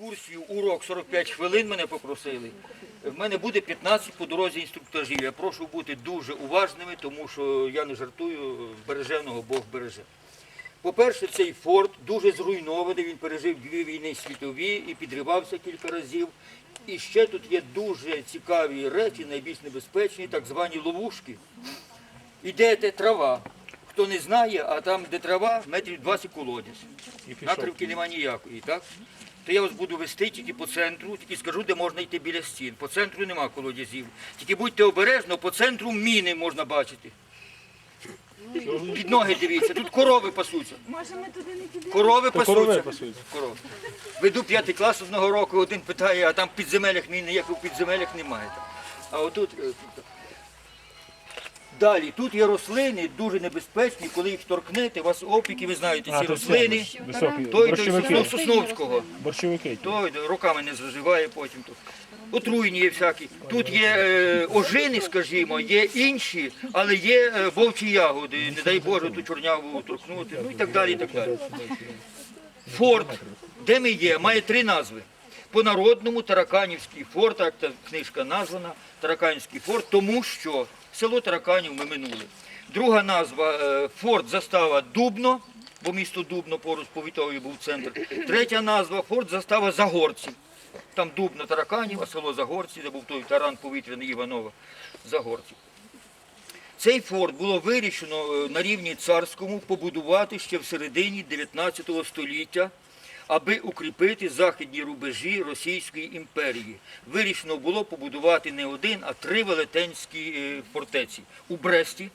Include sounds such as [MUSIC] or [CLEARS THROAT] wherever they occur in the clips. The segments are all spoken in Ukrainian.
екскурсію, урок 45 хвилин мене попросили. В мене буде 15 по дорозі інструктажів. Я прошу бути дуже уважними, тому що я не жартую, береженого Бог береже. По-перше, цей форт дуже зруйнований, він пережив дві війни світові і підривався кілька разів. І ще тут є дуже цікаві речі, найбільш небезпечні, так звані ловушки. Ідете трава. Хто не знає, а там, де трава, метрів 20 колодязь. Накривки нема ніякої, так? То я вас буду вести тільки по центру, тільки скажу, де можна йти біля стін. По центру нема колодязів. Тільки будьте обережно, по центру міни можна бачити. Під ноги дивіться, тут корови пасуться. Може, ми туди не підемо? Корови То корови пасуться. Корови. Веду п'ятий клас одного року, один питає, а там в підземелях мін ніяких в підземелях немає. А отут. е. Далі, тут є рослини дуже небезпечні, коли їх торкнете, у вас опіки, ви знаєте, ці рослини. Той, той Сосновського. Борщовики. Той руками не заживає потім тут. Отруйні є всякі. Тут є е, ожини, скажімо, є інші, але є е, вовчі ягоди, не дай Боже ту чорняву торкнути, ну і так далі. і так далі. Форт, де ми є, має три назви. По-народному Тараканівський форт, так та книжка названа, Тараканівський форт, тому що село Тараканів ми минули. Друга назва е, форт застава Дубно, бо місто Дубно поруч повітовий був центр. Третя назва форт застава Загорці. Там Дубно Тараканів, а село Загорці, де був той таран повітряний Іванова Загорці. Цей форт було вирішено е, на рівні царському побудувати ще в середині 19 століття, аби укріпити західні рубежі Російської імперії. Вирішено було побудувати не один, а три велетенські е, фортеці у Бресті,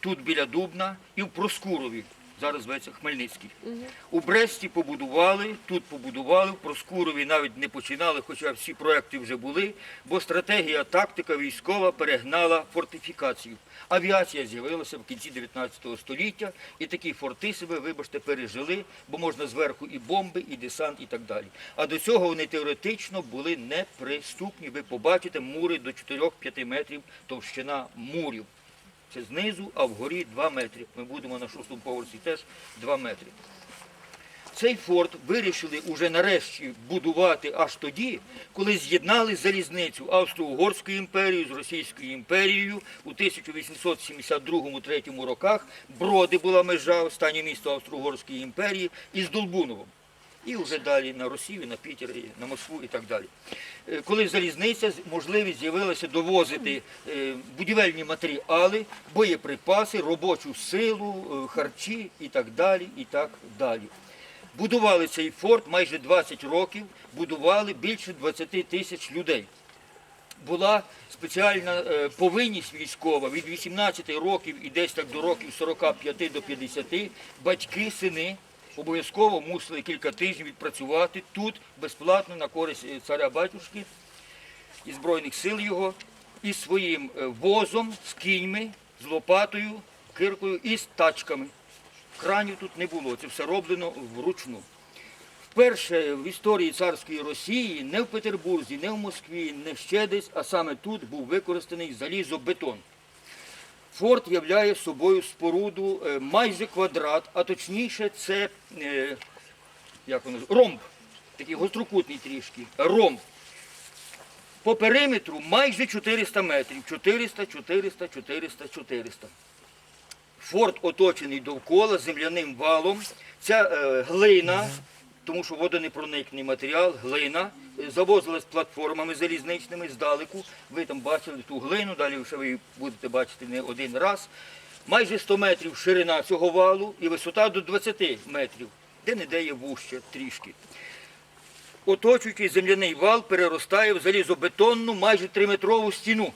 тут біля Дубна, і в Проскурові. Зараз зветься Хмельницький. У Бресті побудували, тут побудували, в Проскурові навіть не починали, хоча всі проекти вже були, бо стратегія, тактика військова перегнала фортифікацію. Авіація з'явилася в кінці 19 століття, і такі форти себе, вибачте, пережили, бо можна зверху і бомби, і десант, і так далі. А до цього вони теоретично були неприступні. Ви побачите мури до 4-5 метрів товщина мурів. Це знизу, а вгорі 2 метри. Ми будемо на шостому поверсі теж 2 метри. Цей форт вирішили уже нарешті будувати аж тоді, коли з'єднали залізницю Австро-Угорської імперії з Російською імперією у 1872-3 роках. Броди була межа, останнє місто Австро-Угорської імперії, із Долбуновом. І вже далі на Росію, на Пітер, на Москву і так далі. Е, Коли залізниця, можливість з'явилася довозити е, будівельні матеріали, боєприпаси, робочу силу, е, харчі і так далі, і так далі. Будували цей форт майже 20 років, будували більше 20 тисяч людей. Була спеціальна повинність військова від 18 років і десь так до років 45 до 50 батьки, сини обов'язково мусили кілька тижнів відпрацювати тут безплатно на користь е, царя батюшки і Збройних сил його, із своїм е, возом, з кіньми, з лопатою, киркою і з тачками. Кранів тут не було, це все роблено вручну. Вперше в історії царської Росії не в Петербурзі, не в Москві, не ще десь, а саме тут був використаний залізобетон. Форт являє собою споруду е, майже квадрат, а точніше це е, як воно, ромб, такий гострокутний трішки, ромб. По периметру майже 400 метрів. 400, 400, 400, 400. Форт оточений довкола земляним валом. Ця е, глина, тому що водонепроникний матеріал, глина, е, завозилась платформами залізничними здалеку. Ви там бачили ту глину, далі ще ви будете бачити не один раз. Майже 100 метрів ширина цього валу і висота до 20 метрів, де не де є вужче трішки. Оточуючий земляний вал переростає в залізобетонну майже 3-метрову стіну.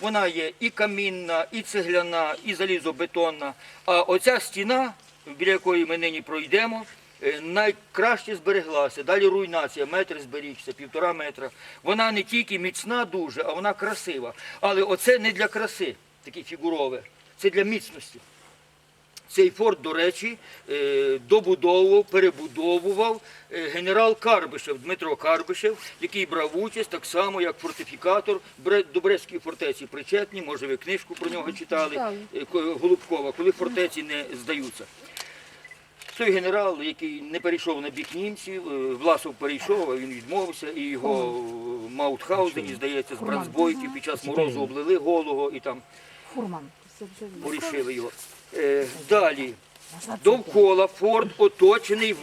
Вона є і камінна, і цегляна, і залізобетонна. А оця стіна, біля якої ми нині пройдемо, найкраще збереглася. Далі руйнація, метр зберігся, півтора метра. Вона не тільки міцна дуже, а вона красива. Але оце не для краси, таке фігурове, це для міцності. Цей форт, до речі, е, добудовував, перебудовував е, генерал Карбишев, Дмитро Карбишев, який брав участь так само, як фортифікатор Бре- до Брестської фортеці причетні. Може, ви книжку про нього читали, е, Голубкова, коли фортеці не здаються. Той генерал, який не перейшов на бік німців, е, Власов перейшов, а він відмовився, і його в Маутхаузені, здається, з бранцбойки під час морозу облили голого і там Фурман. Порішили його. Е, Далі. Довкола форт оточений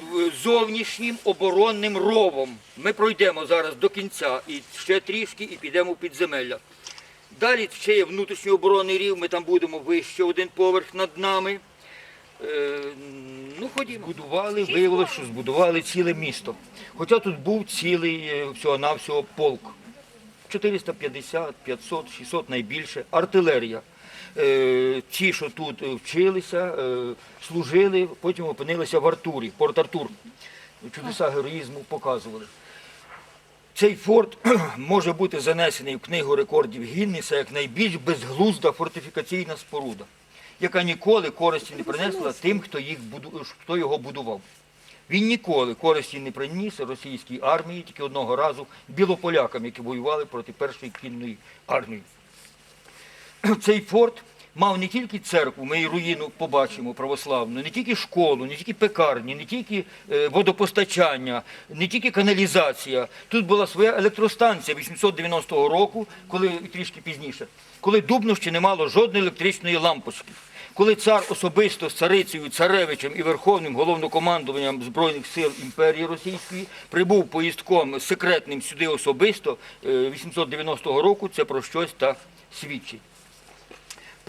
зовнішнім оборонним ровом. Ми пройдемо зараз до кінця і ще трішки, і підемо в підземелля. Далі ще є внутрішній оборонний рів, ми там будемо вище один поверх над нами. Е, ну, ходімо. Будували, виявилося, що збудували ціле місто. Хоча тут був цілий е, всього-навсього полк. 450, 500, 600 найбільше. Артилерія. Е, Ті, що тут вчилися, служили, потім опинилися в Артурі, Порт Артур. Чудеса героїзму показували. Цей форт [CLEARS THROAT] може бути занесений в книгу рекордів Гіннеса як найбільш безглузда фортифікаційна споруда, яка ніколи користі не принесла тим, хто, їх буду... хто його будував. Він ніколи користі не приніс російській армії, тільки одного разу білополякам, які воювали проти першої кінної армії. [CLEARS THROAT] Цей форт мав не тільки церкву, ми і руїну побачимо православну, не тільки школу, не тільки пекарні, не тільки е, водопостачання, не тільки каналізація. Тут була своя електростанція 890 року, коли трішки пізніше, коли Дубно ще не мало жодної електричної лампочки. Коли цар особисто з царицею, царевичем і верховним головнокомандуванням Збройних сил імперії Російської прибув поїздком секретним сюди особисто е, 890 року, це про щось так свідчить.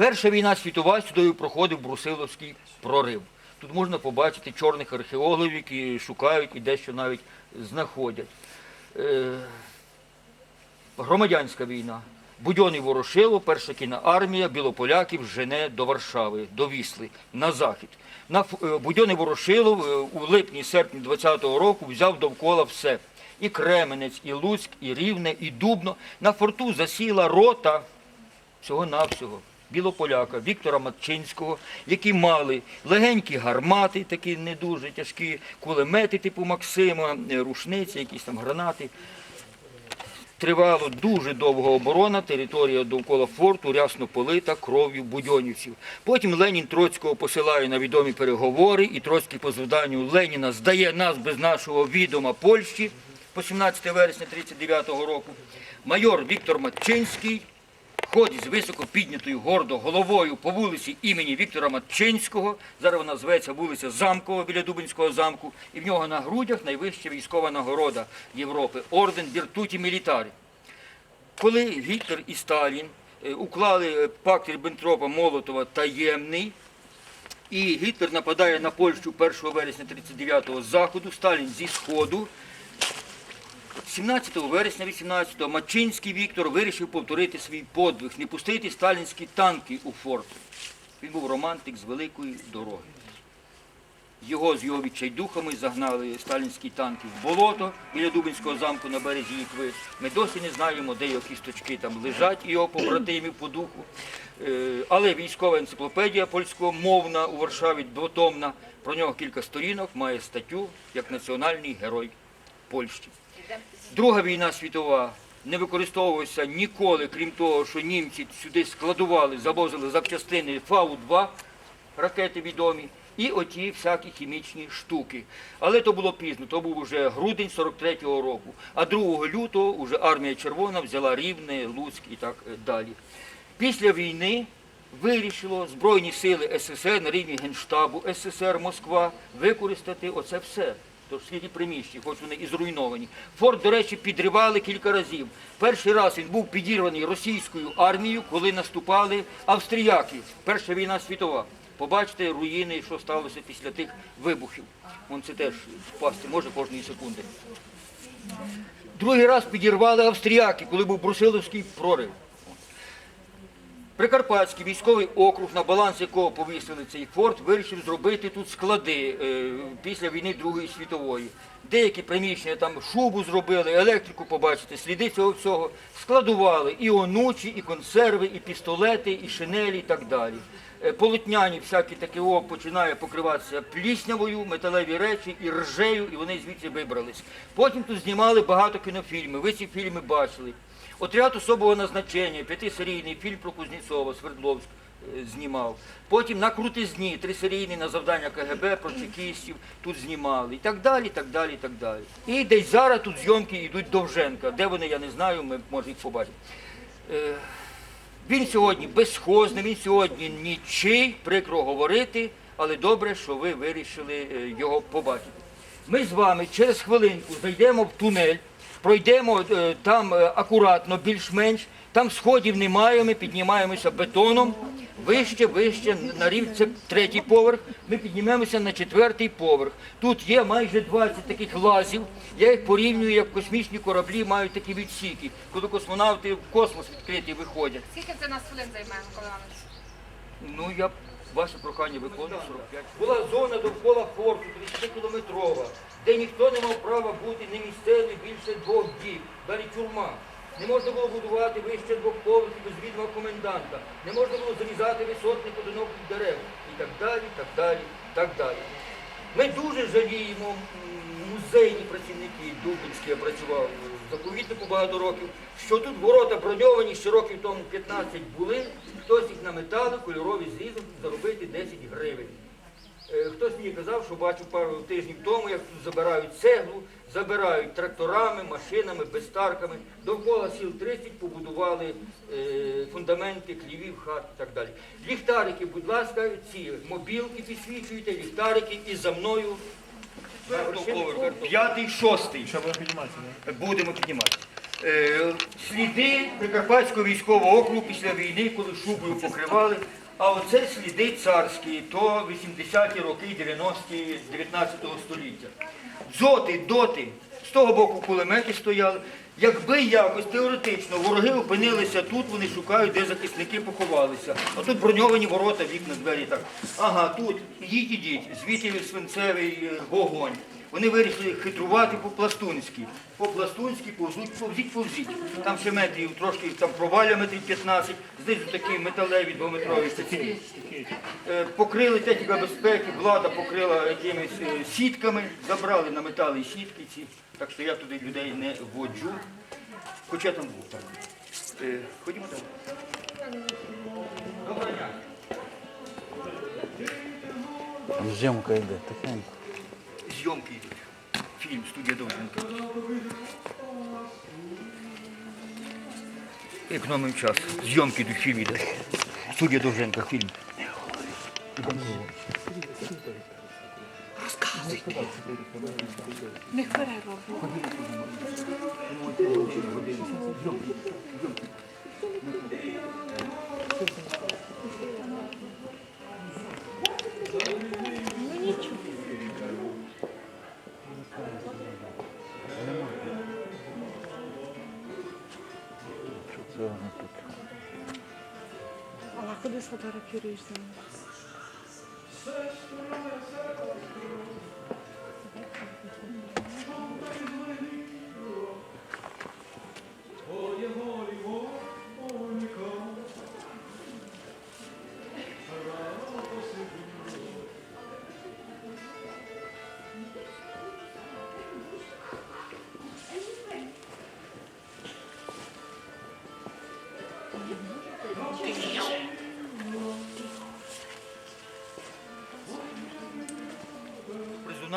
Перша війна світова сюди проходив Брусиловський прорив. Тут можна побачити чорних археологів, які шукають і дещо навіть знаходять. Е, Громадянська війна. Будьон і Ворошило, перша кінна армія білополяків жене до Варшави, до Вісли, на захід. На е, Ворошилов е, у липні-серпні 20-го року взяв довкола все. І Кременець, і Луцьк, і Рівне, і Дубно. На форту засіла рота всього-навсього білополяка Віктора Матчинського, які мали легенькі гармати, такі не дуже тяжкі, кулемети типу Максима, е, рушниці, якісь там гранати. Тривало дуже довго оборона, територія довкола форту рясно полита кров'ю будьонівців. Потім Ленін Троцького посилає на відомі переговори, і Троцький по завданню Леніна здає нас без нашого відома Польщі по 17 вересня 1939 року. Майор Віктор Матчинський ходить з високо піднятою гордо головою по вулиці імені Віктора Матчинського. Зараз вона зветься вулиця Замкова біля Дубинського замку. І в нього на грудях найвища військова нагорода Європи орден Віртуті Мілітарі. Коли Гітлер і Сталін е, уклали е, пакт Ріббентропа Молотова таємний, і Гітлер нападає на Польщу 1 вересня 39-го з заходу, Сталін зі сходу. 17 вересня 18-го Мачинський Віктор вирішив повторити свій подвиг, не пустити сталінські танки у форт. Він був романтик з великої дороги. Його з його відчайдухами загнали сталінські танки в болото біля Дубинського замку на березі Ікви. Ми досі не знаємо, де його кісточки там лежать, його побратимів по духу. Е, Але військова енциклопедія польськомовна у Варшаві двотомна, про нього кілька сторінок, має статтю як національний герой Польщі. Друга війна світова не використовувалася ніколи, крім того, що німці сюди складували, завозили запчастини Фау-2, ракети відомі, і оті всякі хімічні штуки. Але то було пізно, то був уже грудень 43-го року. А 2 лютого вже армія Червона взяла Рівне, Луцьк і так е, далі. Після війни вирішило Збройні сили СССР на рівні Генштабу СССР Москва використати оце все. Тож скільки приміщень, хоч вони і зруйновані. Форт, до речі, підривали кілька разів. Перший раз він був підірваний російською армією, коли наступали австріяки. Перша війна світова. Побачите руїни, що сталося після тих вибухів. Вон це теж впасти може кожної секунди. Другий раз підірвали австріяки, коли був Брусиловський прорив. Прикарпатський військовий округ, на баланс якого повісили цей форт, вирішив зробити тут склади е, після війни Другої світової. Деякі приміщення там шубу зробили, електрику побачите, сліди цього всього. Складували і онучі, і консерви, і пістолети, і шинелі, і так далі. Е, Полотняні всякі такі о, починає покриватися пліснявою, металеві речі і ржею, і вони звідси вибрались. Потім тут знімали багато кінофільмів. Ви ці фільми бачили. Отряд особого назначення, п'ятисерійний фільм про Кузнєцова, Свердловськ. е, знімав. Потім на крутизні, трисерійний на завдання КГБ про чекістів тут знімали. І так далі, і так далі, і так далі. І десь зараз тут зйомки йдуть Довженка. Де вони, я не знаю, ми може їх побачимо. Е, Він сьогодні безхозний, він сьогодні нічий, прикро говорити, але добре, що ви вирішили е, його побачити. Ми з вами через хвилинку зайдемо в тунель, пройдемо е, там е, акуратно, більш-менш, там сходів немає, ми піднімаємося бетоном. Вище, вище, на рівень, це третій поверх, ми піднімемося на четвертий поверх. Тут є майже 20 таких лазів. Я їх порівнюю, як космічні кораблі мають такі відсіки, коли космонавти в космос відкритий виходять. Скільки це нас хвилин займає, Микола Іванович? Ну, я ваше прохання виконую 45. Була зона довкола форту 30-кілометрова, де ніхто не мав права бути не місцевий більше двох діб. Далі тюрма. Не можна було будувати вище двох поверхів без відома коменданта. Не можна було зрізати висотних одиноких дерев. І так далі, так далі, так далі. Ми дуже жаліємо музейні працівники, Дубинські я в заповіднику багато років, що тут ворота броньовані ще років тому 15 були, хтось їх наметали, кольорові зрізав, заробити 10 гривень. Е, Хтось мені казав, що бачив пару тижнів тому, як тут забирають цеглу, забирають тракторами, машинами, безстарками. Довкола сіл 30 побудували е, фундаменти, хлівів, хат і так далі. Ліхтарики, будь ласка, ці мобілки підсвічуйте, ліхтарики і за мною п'ятий, шостий. Будемо? Піднімати. Е, сліди Прикарпатського військового округу після війни, коли шубою покривали. А оце сліди царські, то 80-ті роки, 90-ті 19 століття. Дзоти, доти, з того боку кулемети стояли. Якби якось теоретично вороги опинилися тут, вони шукають, де захисники поховалися. А тут броньовані ворота, вікна, двері так. Ага, тут їдь, ідіть, звідти свинцевий е, вогонь. Вони вирішили хитрувати по-пластунськи. По-пластунськи повзуть, повзіть, повзіть. Там ще трошки там проваля метрів 15, знизу такі металеві двометрові статті. Е, Покрили техніка безпеки, влада покрила якимись е, сітками, забрали на метали сітки ці. Так що я туди людей не вводжу. Хоча там був так. Е, Ходімо далі. Зйомка йде тихенько. Зйомки йдуть. Фільм студія Довженка. Економимо час. Зйомки йдуть, фільм йде. Студія Довженка, фільм. Цього Görüşürüz.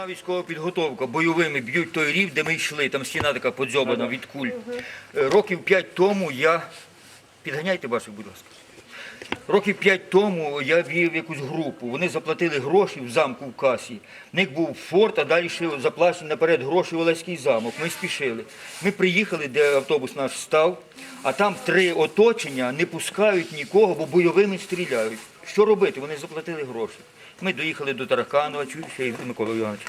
Сфотографіруєшся? Військова підготовка. Бойовими б'ють той рів, де ми йшли. Там стіна така подзьобана від куль. Е, Років п'ять тому я. Підганяйте ваших, будь ласка. Років п'ять тому я вів якусь групу. Вони заплатили гроші в замку в касі. В них був форт, а далі ще заплачені наперед гроші в Олеський замок. Ми спішили. Ми приїхали, де автобус наш став, а там три оточення не пускають нікого, бо бойовими стріляють. Що робити? Вони заплатили гроші. Ми доїхали до Тараканова, ще Микола Іванович.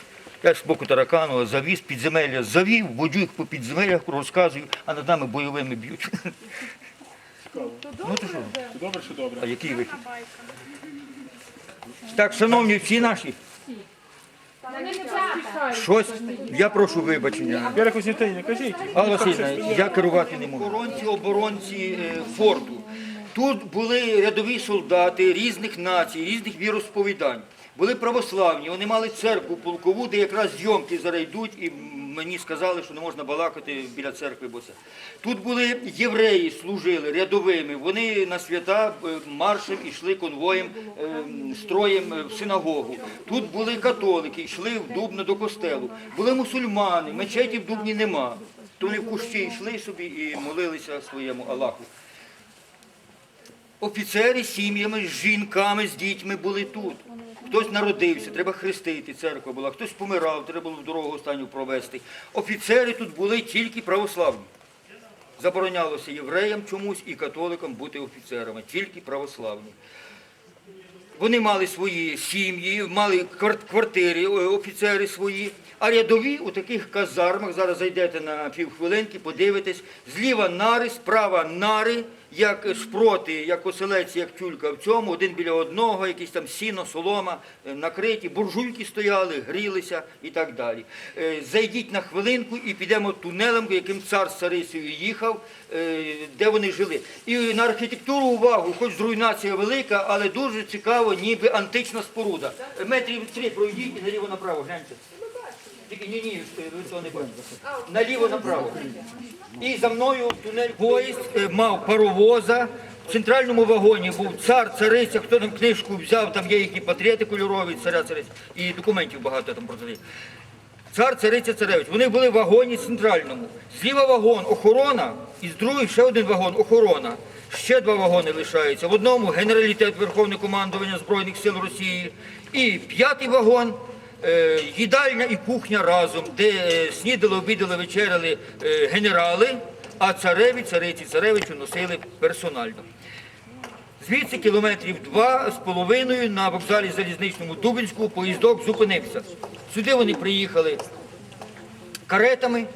Я з боку Тараканова завіз, підземелля завів, водю їх по підземеллях, розказую, а над нами бойовими б'ють. Ну то що? Добре, що добре. А який вихід? Так, шановні всі наші, щось, я прошу вибачення. Віра Кузнєтині, кажіть. Алла Васильівна, я керувати не можу. Оборонці, оборонці е, форту. Тут були рядові солдати різних націй, різних віросповідань. Були православні, вони мали церкву полкову, де якраз зйомки зараз йдуть, і мені сказали, що не можна балакати біля церкви, бо це. Тут були євреї, служили рядовими. Вони на свята е, маршем йшли конвоєм, е, строєм е, в синагогу. Тут були католики, йшли в Дубно до костелу. Були мусульмани, мечеті в Дубні нема. То вони в кущі йшли собі і молилися своєму Аллаху. Офіцери з сім'ями, з жінками, з дітьми були тут. Хтось народився, треба хрестити, церква була, хтось помирав, треба було в дорогу останню провести. Офіцери тут були тільки православні. Заборонялося євреям чомусь і католикам бути офіцерами, тільки православні. Вони мали свої сім'ї, мали квар- квартири, офіцери свої. А рядові у таких казармах, зараз зайдете на півхвилинки, подивитесь, зліва нари, справа нари, як шпроти, як оселець, як тюлька в цьому, один біля одного, якісь там сіно, солома, е, накриті, буржуйки стояли, грілися і так далі. Е, Зайдіть на хвилинку і підемо тунелем, яким цар царицею їхав, е, де вони жили. І на архітектуру увагу, хоч руйнація велика, але дуже цікаво, ніби антична споруда. Метрів три пройдіть і наліво направо, гляньте. Тільки ні, ні, ви цього не бачите. Наліво направо. І за мною тунель поїзд е, мав паровоза. В центральному вагоні був цар, цариця, хто там книжку взяв, там є які портрети кольорові, царя, цариця, і документів багато там продали. Цар, цариця, царевич. Вони були в вагоні центральному. Зліва вагон охорона, і з другої ще один вагон охорона. Ще два вагони лишаються. В одному генералітет Верховне командування Збройних сил Росії. І п'ятий вагон е, їдальня і кухня разом, де е, снідали, обідали, вечеряли е, генерали, а цареві, цариці, царевичу носили персонально. Звідси кілометрів два з половиною на вокзалі залізничному Дубинську поїздок зупинився. Сюди вони приїхали каретами,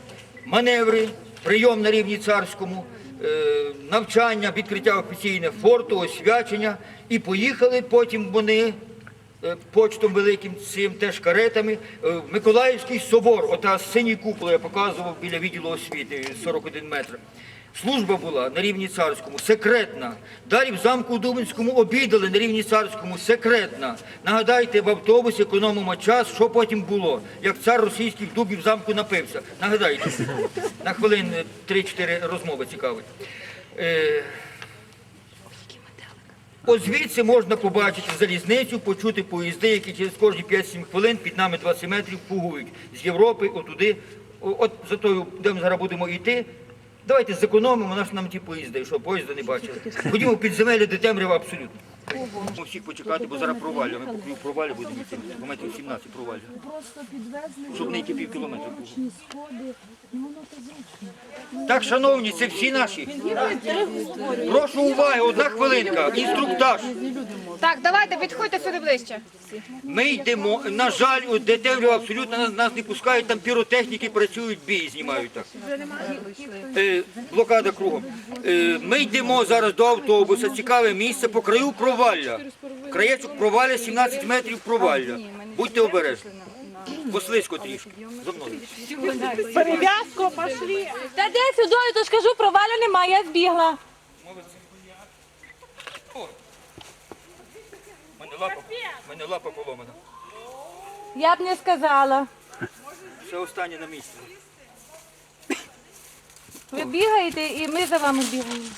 маневри, прийом на рівні царському, е, навчання, відкриття офіційне форту, освячення. І поїхали потім вони е, почтом великим цим теж каретами. е, Миколаївський собор, ота синій купол я показував біля відділу освіти 41 метр. Служба була на рівні царському, секретна. Далі в замку Дубинському обідали на рівні царському, секретна. Нагадайте, в автобусі економимо час, що потім було, як цар російських дубів замку напився. Нагадайте, на хвилин 3-4 розмови цікавить. Ось звідси можна побачити залізницю, почути поїзди, які через кожні 5-7 хвилин під нами 20 метрів пугують з Європи, отуди. От за тою, де ми зараз будемо йти. Давайте зекономимо, наш нам ті поїзди, що поїзди не бачили. Ходімо під земелі, де темрява абсолютно. Ми всіх почекати, бо зараз провалля. Ми йти. По метрів 17 провалля. Просто підвезли Щоб не йти пів кілометра. Ну. Так, шановні, це всі наші. Прошу уваги, одна хвилинка. Інструктаж. Так, давайте, підходьте сюди ближче. Ми йдемо, на жаль, от де абсолютно нас, нас не пускають, там піротехніки працюють, бій знімають так. Е, блокада кругом. Е, ми йдемо зараз до автобуса, цікаве місце по краю провалля. Краєчок провалля, 17 метрів провалля. Будьте обережні. Бо слизько трішки. За мною. Перев'язку пошли. Та де сюди, то ж кажу, проваля немає, я збігла. У мене лапа, мене лапа поломана. Я б не сказала. Все останнє на місці. Ви бігаєте і ми за вами бігаємо.